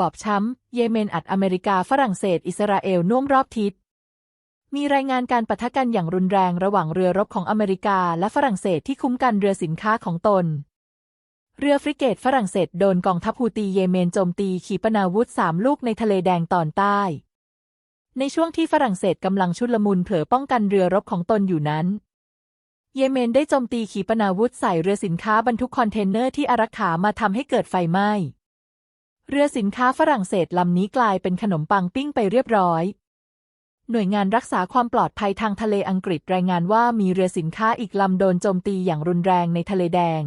บอบช้ำ เยเมนอัดอเมริกาฝรั่งเศส อิสราเอลน่วมรอบทิศ มีรายงานการปะทะกันอย่างรุนแรงระหว่างเรือรบของอเมริกาและฝรั่งเศสที่คุ้มกันเรือสินค้าของตน เรือฟริเกตฝรั่งเศสโดนกองทัพฮูตีเยเมนโจมตีขีปนาวุธสามลูกในทะเลแดงตอนใต้ ในช่วงที่ฝรั่งเศสกำลังชุลมุนเผลอป้องกันเรือรบของตนอยู่นั้นเยเมนได้โจมตีขีปนาวุธใส่เรือสินค้าบรรทุกคอนเทนเนอร์ที่อารักขามาทำให้เกิดไฟไหม้ เรือสินค้าฝรั่งเศสลำนี้กลายเป็นขนมปังปิ้งไปเรียบร้อย หน่วยงานรักษาความปลอดภัยทางทะเลอังกฤษรายงานว่ามีเรือสินค้าอีกลำโดนโจมตีอย่างรุนแรงในทะเลแดง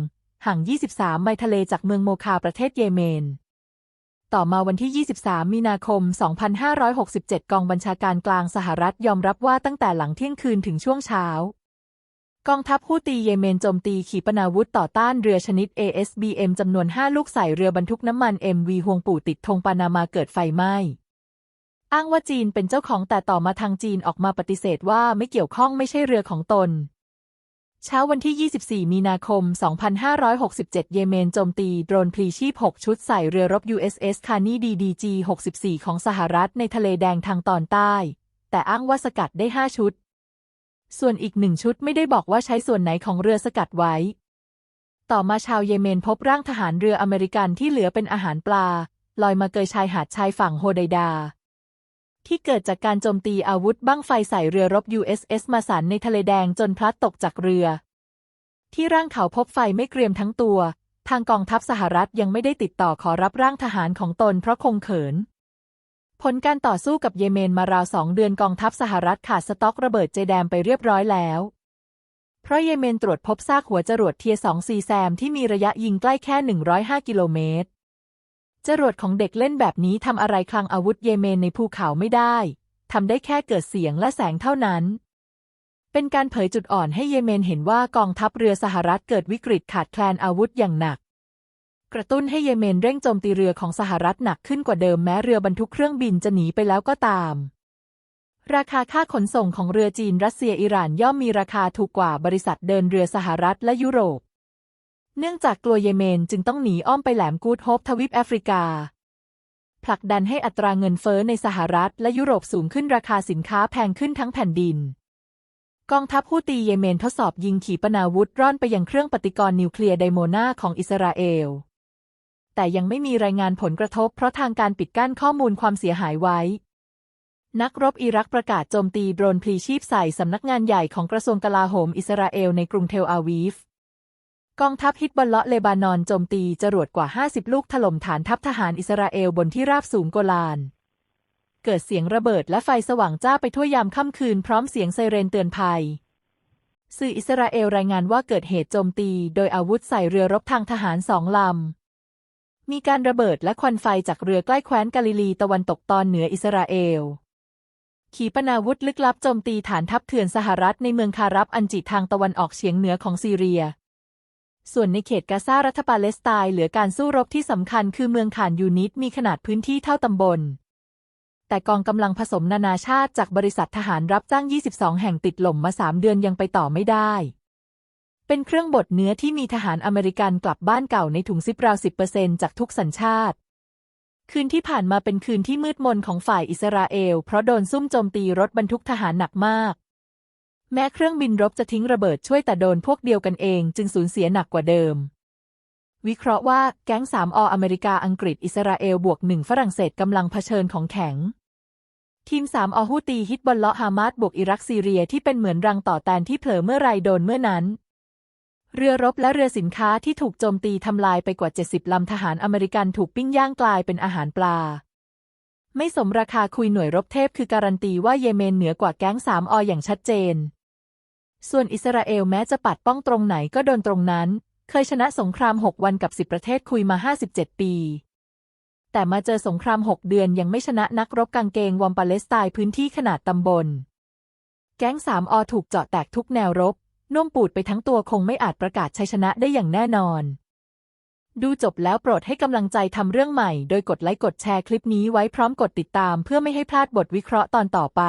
ห่าง 23 ไมล์ทะเลจากเมืองโมคาประเทศเยเมน ต่อมาวันที่ 23 มีนาคม 2567 กองบัญชาการกลางสหรัฐยอมรับว่าตั้งแต่หลังเที่ยงคืนถึงช่วงเช้า กองทัพฮูตีเยเมนโจมตีขีปนาวุธต่อต้านเรือชนิด ASBM จำนวน 5 ลูกใส่เรือบรรทุกน้ำมัน MV ฮวงปู่ติดธงปานามาเกิดไฟไหม้ อ้างว่าจีนเป็นเจ้าของแต่ต่อมาทางจีนออกมาปฏิเสธว่าไม่เกี่ยวข้องไม่ใช่เรือของตน เช้าวันที่ 24 มีนาคม 2567 เยเมนโจมตีโดรนพลีชีพ 6 ชุดใส่เรือรบ USS คานี DDG 64 ของสหรัฐในทะเลแดงทางตอนใต้ แต่อ้างว่าสกัดได้ 5 ชุด ส่วนอีกหนึ่งชุดไม่ได้บอกว่าใช้ส่วนไหนของเรือสกัดไว้ ต่อมาชาวเยเมนพบร่างทหารเรืออเมริกันที่เหลือเป็นอาหารปลา ลอยมาเกยชายหาดชายฝั่งโฮไดดา ที่เกิดจากการโจมตีอาวุธบั้งไฟใส่เรือรบ USS มาสันในทะเลแดงจนพลัดตกจากเรือ ที่ร่างเขาพบไฟไม่เกรียมทั้งตัว ทางกองทัพสหรัฐยังไม่ได้ติดต่อขอรับร่างทหารของตนเพราะคงเขิน ผลการต่อสู้กับเยเมนมาราวสองเดือนกองทัพสหรัฐขาดสต็อกระเบิดเจแดมไปเรียบร้อยแล้ว เพราะเยเมนตรวจพบซากหัวจรวดเทีย2ซีแซมที่มีระยะยิงใกล้แค่ 105 กิโลเมตร จรวดของเด็กเล่นแบบนี้ทำอะไรคลังอาวุธเยเมนในภูเขาไม่ได้ทำได้แค่เกิดเสียงและแสงเท่านั้น เป็นการเผยจุดอ่อนให้เยเมนเห็นว่ากองทัพเรือสหรัฐเกิดวิกฤตขาดแคลนอาวุธอย่างหนัก กระตุ้นให้เยเมนเร่งโจมตีเรือของสหรัฐหนักขึ้นกว่าเดิมแม้เรือบรรทุกเครื่องบินจะหนีไปแล้วก็ตาม ราคาค่าขนส่งของเรือจีนรัสเซียอิหร่านย่อมมีราคาถูกกว่าบริษัทเดินเรือสหรัฐและยุโรป เนื่องจากกลัวเยเมนจึงต้องหนีอ้อมไปแหลมกูดโฮปทวีปแอฟริกา ผลักดันให้อัตราเงินเฟ้อในสหรัฐและยุโรปสูงขึ้นราคาสินค้าแพงขึ้นทั้งแผ่นดินกองทัพฮูตีเยเมนทดสอบยิงขีปนาวุธร่อนไปยังเครื่องปฏิกรณ์นิวเคลียร์ไดโมนาของอิสราเอล แต่ยังไม่มีรายงานผลกระทบเพราะทางการปิดกั้นข้อมูลความเสียหายไว้ นักรบอิรักประกาศโจมตีโดรนพลีชีพใส่สำนักงานใหญ่ของกระทรวงกลาโหมอิสราเอลในกรุงเทลอาวีฟกองทัพฮิตบอลเลาะเลบานอนโจมตีจรวดกว่า 50 ลูกถล่มฐานทัพทหารอิสราเอลบนที่ราบสูงโกลาน เกิดเสียงระเบิดและไฟสว่างจ้าไปทั่วยามค่ำคืนพร้อมเสียงไซเรนเตือนภัย สื่ออิสราเอลรายงานว่าเกิดเหตุโจมตี โดยอาวุธใส่เรือรบทางทหารสองลำ มีการระเบิดและควันไฟจากเรือใกล้แคว้นกาลิลีตะวันตกตอนเหนืออิสราเอล ขีปนาวุธลึกลับโจมตีฐานทัพเถื่อนสหรัฐในเมืองคารับอันจิทางตะวันออกเฉียงเหนือของซีเรีย ส่วนในเขตกาซารัฐปาเลสไตน์เหลือการสู้รบที่สำคัญคือเมืองขานยูนิตมีขนาดพื้นที่เท่าตำบล แต่กองกำลังผสมนานาชาติจากบริษัททหารรับจ้าง 22 แห่งติดหล่มมา 3 เดือนยังไปต่อไม่ได้ เป็นเครื่องบดเนื้อที่มีทหารอเมริกันกลับบ้านเก่าในถุงซิปราว 10%จากทุกสัญชาติ คืนที่ผ่านมาเป็นคืนที่มืดมนของฝ่ายอิสราเอล เพราะโดนซุ่มโจมตีรถบรรทุกทหารหนักมาก แม้เครื่องบินรบจะทิ้งระเบิดช่วยแต่โดนพวกเดียวกันเอง จึงสูญเสียหนักกว่าเดิม วิเคราะห์ว่าแก๊ง3ออเมริกาอังกฤษอิสราเอลบวกหนึ่งฝรั่งเศสกำลังเผชิญของแข็งทีม3อฮูตีฮิตบอลเลาะฮามาสบวกอิรักซีเรียที่เป็นเหมือนรังต่อแตนที่เผลอเมื่อไรโดนเมื่อนั้น เรือรบและเรือสินค้าที่ถูกโจมตีทำลายไปกว่า 70 ลำทหารอเมริกันถูกปิ้งย่างกลายเป็นอาหารปลา ไม่สมราคาคุยหน่วยรบเทพคือการันตีว่าเยเมนเหนือกว่าแก๊ง3ออย่างชัดเจน ส่วนอิสราเอลแม้จะปัดป้องตรงไหนก็โดนตรงนั้น เคยชนะสงคราม 6 วันกับ 10 ประเทศคุยมา 57 ปี แต่มาเจอสงคราม 6 เดือนยังไม่ชนะนักรบกางเกงวอมปาเลสไตน์พื้นที่ขนาดตำบล แก๊ง3อถูกเจาะแตกทุกแนวรบ น่วมปูดไปทั้งตัวคงไม่อาจประกาศชัยชนะได้อย่างแน่นอน ดูจบแล้วโปรดให้กำลังใจทำเรื่องใหม่ โดยกดไลค์กดแชร์คลิปนี้ไว้พร้อมกดติดตามเพื่อไม่ให้พลาดบทวิเคราะห์ตอนต่อไป